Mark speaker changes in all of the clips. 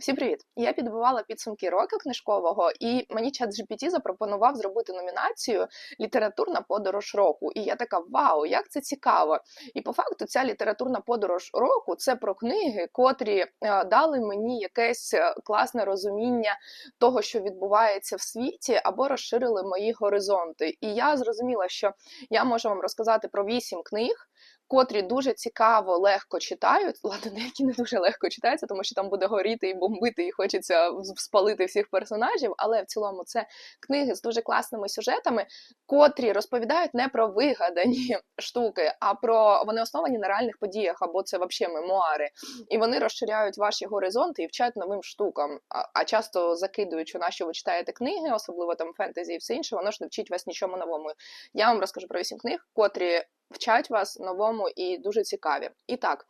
Speaker 1: Всім привіт! Я підбивала підсумки року книжкового, і мені чат GPT запропонував зробити номінацію Літературна подорож року. І я така вау, як це цікаво! І по факту ця літературна подорож року це про книги, котрі е, дали мені якесь е, класне розуміння того, що відбувається в світі, або розширили мої горизонти. І я зрозуміла, що я можу вам розказати про вісім книг котрі дуже цікаво, легко читають. Ладно, деякі не дуже легко читаються, тому що там буде горіти і бомбити, і хочеться спалити всіх персонажів. Але в цілому це книги з дуже класними сюжетами, котрі розповідають не про вигадані штуки, а про вони основані на реальних подіях, або це взагалі мемуари. І вони розширяють ваші горизонти і вчать новим штукам. А, часто закидують, що на що ви читаєте книги, особливо там фентезі і все інше, воно ж не вчить вас нічому новому. Я вам розкажу про вісім книг, котрі вчать вас новому і дуже цікаві. І так.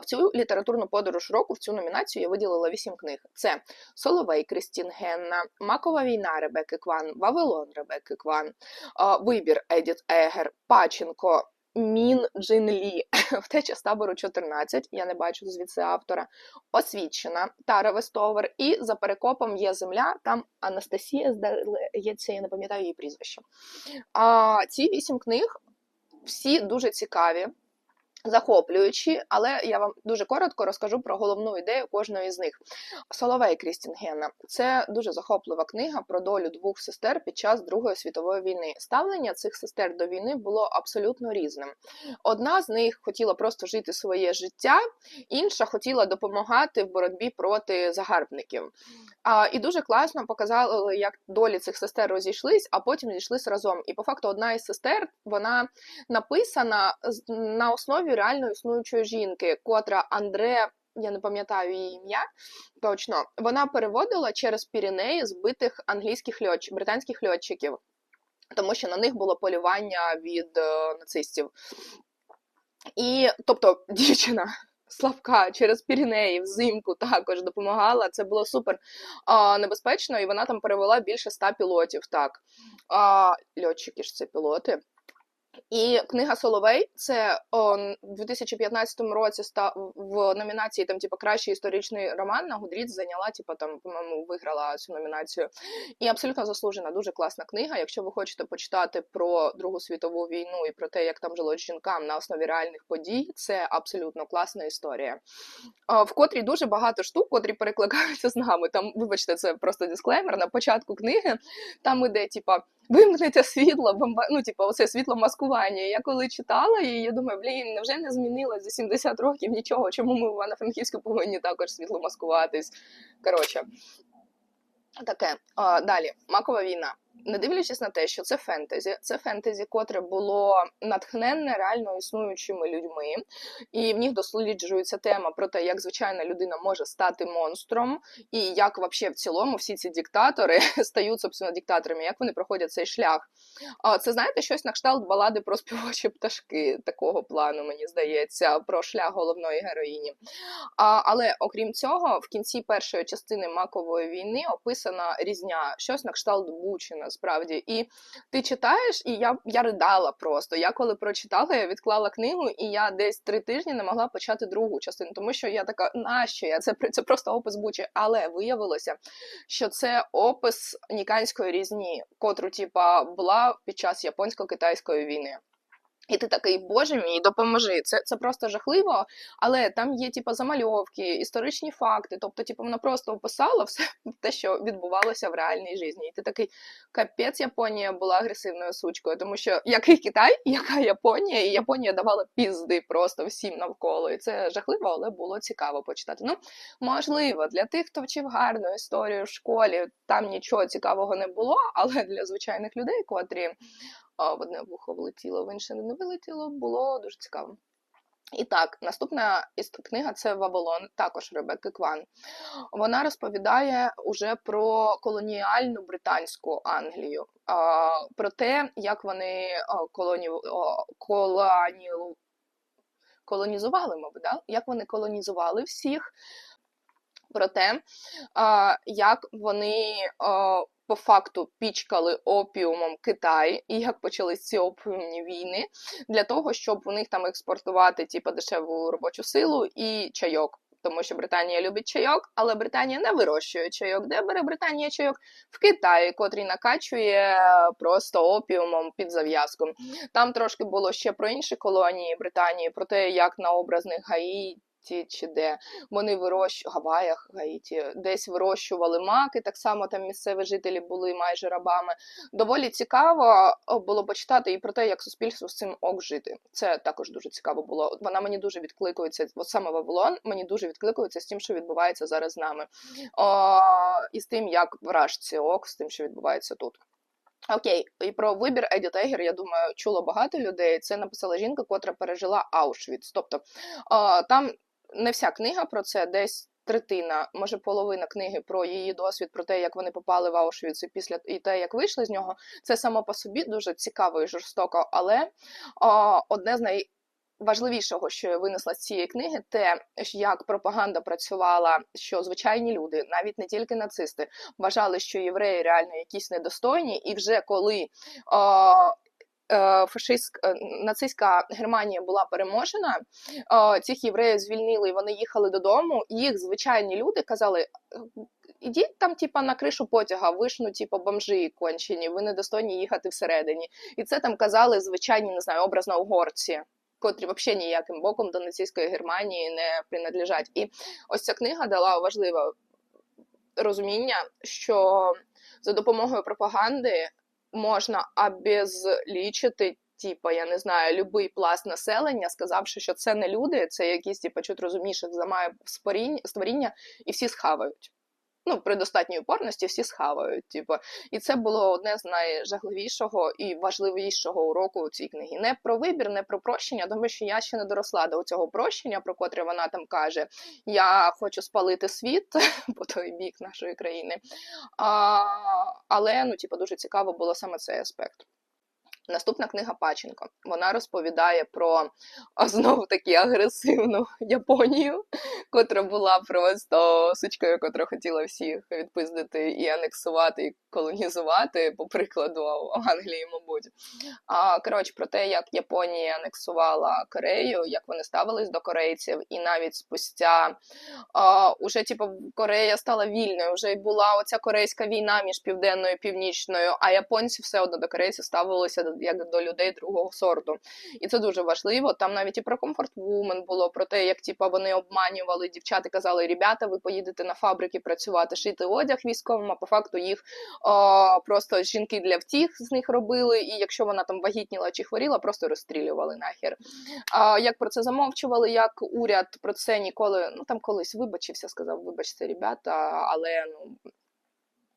Speaker 1: В цю літературну подорож року в цю номінацію я виділила вісім книг: це Соловей Крістін Генна, Макова війна Ребекки Кван, Вавилон Ребекки Кван, Вибір Едіт Егер, Паченко, Мін Джин Лі, Втеча з табору 14, я не бачу звідси автора, Освічена, Тара Вестовер, і за перекопом є земля, там Анастасія, здається, я не пам'ятаю її прізвище. Ці вісім книг всі дуже цікаві захоплюючі, але я вам дуже коротко розкажу про головну ідею кожної з них. Соловей Крістінгена це дуже захоплива книга про долю двох сестер під час Другої світової війни. Ставлення цих сестер до війни було абсолютно різним. Одна з них хотіла просто жити своє життя, інша хотіла допомагати в боротьбі проти загарбників. А, І дуже класно показали, як долі цих сестер розійшлись, а потім зійшлись разом. І по факту одна із сестер вона написана на основі реально існуючої жінки, котра Андре. Я не пам'ятаю її ім'я точно. Вона переводила через Піренеї збитих англійських льотч, британських льотчиків, тому що на них було полювання від е, нацистів. І тобто дівчина слабка через Піренеї взимку також допомагала. Це було супер а, небезпечно, і вона там перевела більше ста пілотів. Так, а, льотчики ж це пілоти. І книга Соловей це о, в 2015 році став в номінації там, типу, кращий історичний роман на Гудріц зайняла, типу, там, по-моєму, виграла цю номінацію. І абсолютно заслужена, дуже класна книга. Якщо ви хочете почитати про Другу світову війну і про те, як там жило жінкам на основі реальних подій, це абсолютно класна історія. В котрій дуже багато штук, котрі перекликаються з нами. Там, вибачте, це просто дисклеймер. На початку книги там іде, типа вимкнеться світло, бомба... ну, типу, оце світло маскування. Я коли читала її, я думаю, блін, невже не змінилось за 70 років нічого, чому ми в Івано-Франківську повинні також світло маскуватись. Коротше, таке. А, Далі, макова війна не дивлячись на те, що це фентезі, це фентезі, котре було натхненне реально існуючими людьми, і в них досліджується тема про те, як звичайна людина може стати монстром, і як вообще в цілому всі ці диктатори стають собственно диктаторами, як вони проходять цей шлях. Це знаєте, щось на кшталт балади про співочі пташки такого плану, мені здається, про шлях головної героїні. Але окрім цього, в кінці першої частини макової війни описана різня щось на кшталт Бучина насправді. І ти читаєш, і я я ридала просто. Я коли прочитала, я відклала книгу, і я десь три тижні не могла почати другу частину, тому що я така, нащо я? Це це просто опис Бучі. Але виявилося, що це опис ніканської різні, котру, типа, була під час японсько-китайської війни. І ти такий, боже мій, допоможи. Це це просто жахливо, але там є типу, замальовки, історичні факти. Тобто, типу, вона просто описала все те, що відбувалося в реальній житті. І ти такий капець Японія була агресивною сучкою, тому що який Китай, яка Японія, і Японія давала пізди просто всім навколо. І це жахливо, але було цікаво почитати. Ну, можливо, для тих, хто вчив гарну історію в школі, там нічого цікавого не було, але для звичайних людей, котрі в одне вухо влетіло, в інше не вилетіло, було дуже цікаво. І так, наступна книга це Вавилон, також Ребекки Кван. Вона розповідає уже про колоніальну британську Англію, про те, як вони колоні... колоні... колонізували, мабуть, да? як вони колонізували всіх, про те, як вони по факту пічкали опіумом Китай і як почались ці опіумні війни для того, щоб у них там експортувати типу, дешеву робочу силу і чайок. тому що Британія любить чайок, але Британія не вирощує чайок. Де бере Британія чайок? В Китаї, котрий накачує просто опіумом під зав'язку. Там трошки було ще про інші колонії Британії, про те, як на образних Гаїті чи де вони вирощували Гаваях, Гаїті, десь вирощували маки. Так само там місцеві жителі були майже рабами. Доволі цікаво було почитати і про те, як суспільство з цим ок жити. Це також дуже цікаво було. Вона мені дуже відкликується, от саме Вавилон мені дуже відкликується з тим, що відбувається зараз з нами, О, і з тим, як вражці ок, з тим, що відбувається тут. Окей, і про вибір Еді Тегер, я думаю, чуло багато людей. Це написала жінка, котра пережила Аушвіц. Тобто там не вся книга про це, десь третина, може половина книги про її досвід, про те, як вони попали в Аушвіц і після і те, як вийшли з нього. Це само по собі дуже цікаво і жорстоко. Але о, одне з най. Важливішого, що я винесла з цієї книги, те, як пропаганда працювала, що звичайні люди, навіть не тільки нацисти, вважали, що євреї реально якісь недостойні, і вже коли о, Е, фашист, е, нацистська Германія була переможена, е, цих євреїв звільнили, і вони їхали додому. Їх звичайні люди казали: ідіть там, типа, на кришу потяга, вишну, типа бомжі кончені, ви недостойні їхати всередині. І це там казали звичайні, не знаю, образно угорці. Котрі взагалі ніяким боком до нацистської Германії не принадлежать. І ось ця книга дала важливе розуміння, що за допомогою пропаганди можна обезлічити, типа, я не знаю, любий пласт населення, сказавши, що це не люди, це якісь типа чуть розумніших замає створіння, і всі схавають ну, при достатній упорності всі схавають. Типу. І це було одне з найжагливішого і важливішого уроку у цій книгі. Не про вибір, не про прощення, тому що я ще не доросла до цього прощення, про котре вона там каже: Я хочу спалити світ по той бік нашої країни. А, Але ну, типу, дуже цікаво було саме цей аспект. Наступна книга Паченко. Вона розповідає про знову таки агресивну Японію, котра була просто сучкою, котра хотіла всіх відпиздити і анексувати, і колонізувати, по прикладу Англії, мабуть. А коротше, про те, як Японія анексувала Корею, як вони ставились до корейців, і навіть спустя а, уже типу, Корея стала вільною. Вже й була оця корейська війна між південною і північною, а японці все одно до корейців ставилися як до людей другого сорту. І це дуже важливо. Там навіть і про комфорт вумен було, про те, як типу, вони обманювали дівчата, казали, ребята, ви поїдете на фабрики працювати, шити одяг військовим, а по факту їх о, просто жінки для втіх з них робили. І якщо вона там вагітніла чи хворіла, просто розстрілювали нахер. А як про це замовчували, як уряд про це ніколи ну там колись вибачився, сказав, вибачте, ребята, але ну.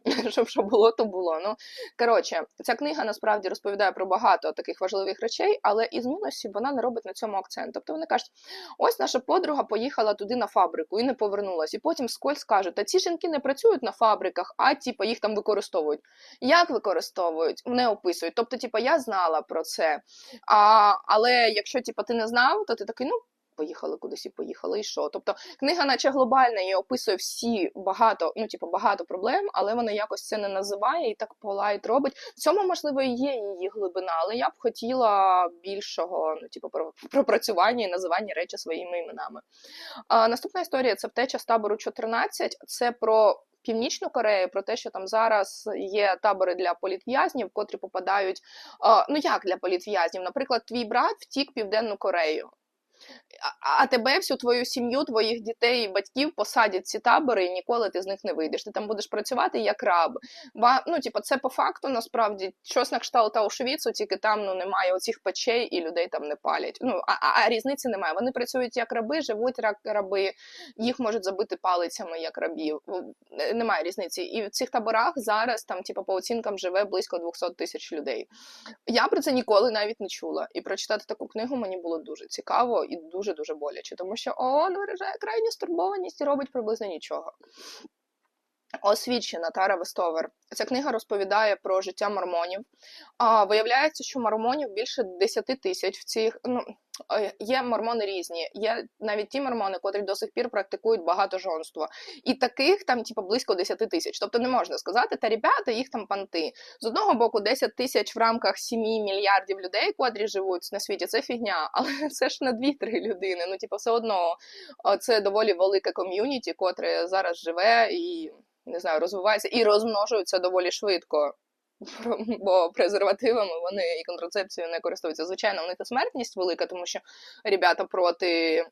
Speaker 1: щоб що було, то було. Ну коротше, ця книга насправді розповідає про багато таких важливих речей, але із мінусів вона не робить на цьому акцент. Тобто вони кажуть, ось наша подруга поїхала туди на фабрику і не повернулась. І потім скользь кажуть, та ці жінки не працюють на фабриках, а типу, їх там використовують. Як використовують? Не описують. Тобто, типу, я знала про це. А, Але якщо типу, ти не знав, то ти такий, ну поїхали кудись і поїхали, і що. Тобто книга, наче глобальна, і описує всі багато, ну типу, багато проблем, але вона якось це не називає і так полайт робить. В цьому, можливо, і є її глибина, але я б хотіла більшого, ну, типу, пропрацювання і називання речі своїми іменами. А, Наступна історія це втеча з табору 14. Це про. Північну Корею про те, що там зараз є табори для політв'язнів, котрі попадають. Ну як для політв'язнів? Наприклад, твій брат втік Південну Корею а тебе, всю твою сім'ю, твоїх дітей і батьків посадять ці табори, і ніколи ти з них не вийдеш. Ти там будеш працювати як раб. Ба, ну, типу, це по факту насправді щось на кшталт Аушвіцу, тільки там ну, немає оцих печей і людей там не палять. Ну, а, а, а різниці немає. Вони працюють як раби, живуть як раби, їх можуть забити палицями як рабів. Немає різниці. І в цих таборах зараз там, типу, по оцінкам живе близько 200 тисяч людей. Я про це ніколи навіть не чула. І прочитати таку книгу мені було дуже цікаво і дуже дуже боляче, тому що ООН виражає крайню стурбованість і робить приблизно нічого. Освічена Тара Вестовер. Ця книга розповідає про життя мормонів. А, Виявляється, що мормонів більше 10 тисяч в цих. ну, є мормони різні. Є навіть ті мормони, котрі до сих пір практикують багатожонство. І таких там, типу, близько 10 тисяч. Тобто не можна сказати, та ребята, їх там панти. З одного боку, 10 тисяч в рамках 7 мільярдів людей, котрі живуть на світі, це фігня, але це ж не 2-3 людини. Ну, типу, все одно е, це доволі велике ком'юніті, котре зараз живе і не знаю, розвивається і розмножується доволі швидко. Бо презервативами вони і контрацепцією не користуються. Звичайно, у них і смертність велика, тому що ребята проти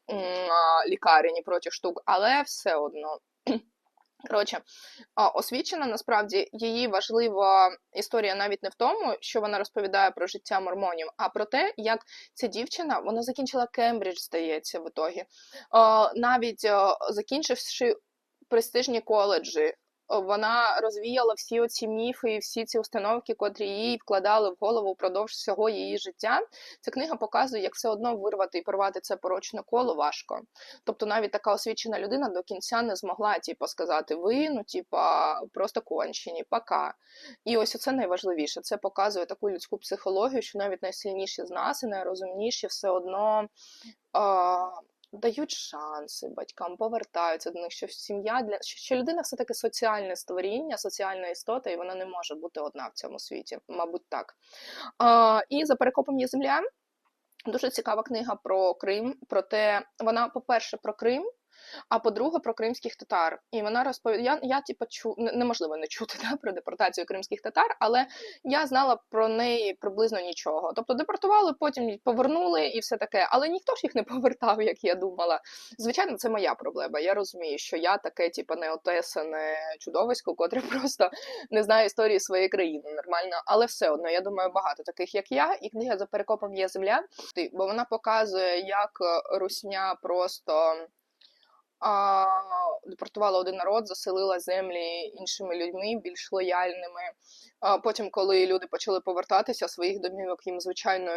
Speaker 1: лікарень проти штук, але все одно. Коротше, освічена насправді її важлива історія навіть не в тому, що вона розповідає про життя мормонів, а про те, як ця дівчина вона закінчила Кембридж, здається, в ітогі. Навіть закінчивши престижні коледжі, вона розвіяла всі оці міфи і всі ці установки, котрі їй вкладали в голову впродовж всього її життя. Ця книга показує, як все одно вирвати і порвати це порочне коло важко. Тобто, навіть така освічена людина до кінця не змогла типу, сказати ви, ну типа просто кончені, пока. І ось це найважливіше. Це показує таку людську психологію, що навіть найсильніші з нас і найрозумніші все одно. Дають шанси батькам, повертаються до них, що сім'я для що людина все таки соціальне створіння, соціальна істота, і вона не може бути одна в цьому світі, мабуть, так. А, І за перекопом є земля. Дуже цікава книга про Крим. Про те, вона, по-перше, про Крим, а по-друге, про кримських татар. І вона розповідає, я, я типу, чу... неможливо не чути да, про депортацію кримських татар, але я знала про неї приблизно нічого. Тобто депортували, потім повернули і все таке. Але ніхто ж їх не повертав, як я думала. Звичайно, це моя проблема. Я розумію, що я таке, типу, неотесане чудовисько, котре просто не знає історії своєї країни нормально. Але все одно, я думаю, багато таких, як я, і книга за перекопом є земля, бо вона показує, як русня просто а, депортувала один народ, заселила землі іншими людьми, більш лояльними. А Потім, коли люди почали повертатися, своїх домівок їм, звичайно,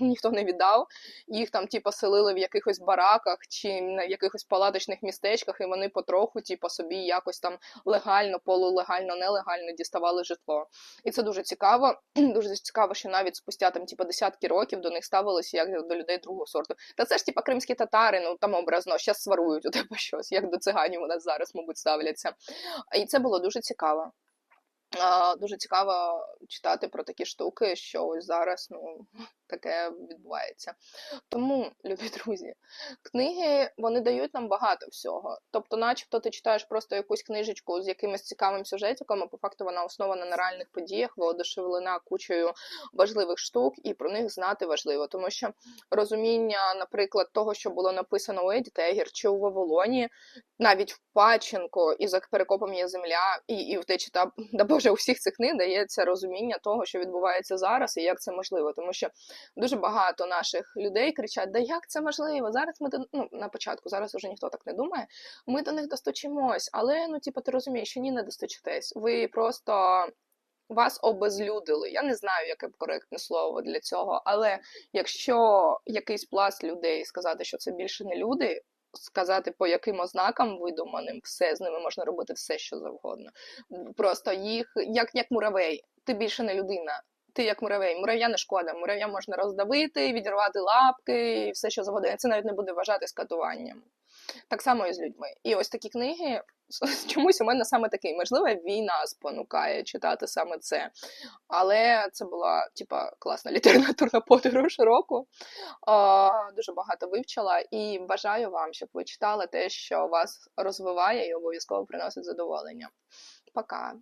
Speaker 1: ніхто не віддав. Їх там, типу, селили в якихось бараках чи на якихось палаточних містечках, і вони потроху, типу, собі якось там легально, полулегально, нелегально діставали житло. І це дуже цікаво. Дуже цікаво, що навіть спустя там, типу, десятки років до них ставилися як до людей другого сорту. Та це ж типу, кримські татари, ну там образно, зараз сварують у тебе щось, як до циганів у нас зараз, мабуть, ставляться. І це було дуже цікаво. Дуже цікаво читати про такі штуки, що ось зараз ну, таке відбувається. Тому, любі друзі, книги вони дають нам багато всього. Тобто, начебто, ти читаєш просто якусь книжечку з якимось цікавим сюжетиком, а по факту вона основана на реальних подіях, воодушевлена кучею важливих штук, і про них знати важливо. Тому що розуміння, наприклад, того, що було написано у Еді Тегір чи у Вавилоні, навіть в Паченко і за перекопом є земля, і і в те чита, да Боже, у всіх цих книг дається розуміння того, що відбувається зараз, і як це можливо. Тому що дуже багато наших людей кричать: Да як це можливо? Зараз ми до ну, на початку, зараз вже ніхто так не думає. Ми до них достучимось, але ну, типу, ти розумієш, що ні, не достучитесь. Ви просто. Вас обезлюдили. Я не знаю, яке б коректне слово для цього, але якщо якийсь пласт людей сказати, що це більше не люди, сказати, по яким ознакам видуманим, все з ними можна робити все, що завгодно. Просто їх, як як муравей, ти більше не людина. Ти як муравей, мурав'я не шкода, мурав'я можна роздавити, відірвати лапки і все, що завгодно. Це навіть не буде вважати скатуванням. Так само і з людьми. І ось такі книги чомусь у мене саме такий. Можливо, війна спонукає читати саме це. Але це була типа класна літературна подорож року. Дуже багато вивчила і бажаю вам, щоб ви читали те, що вас розвиває, і обов'язково приносить задоволення. Пока.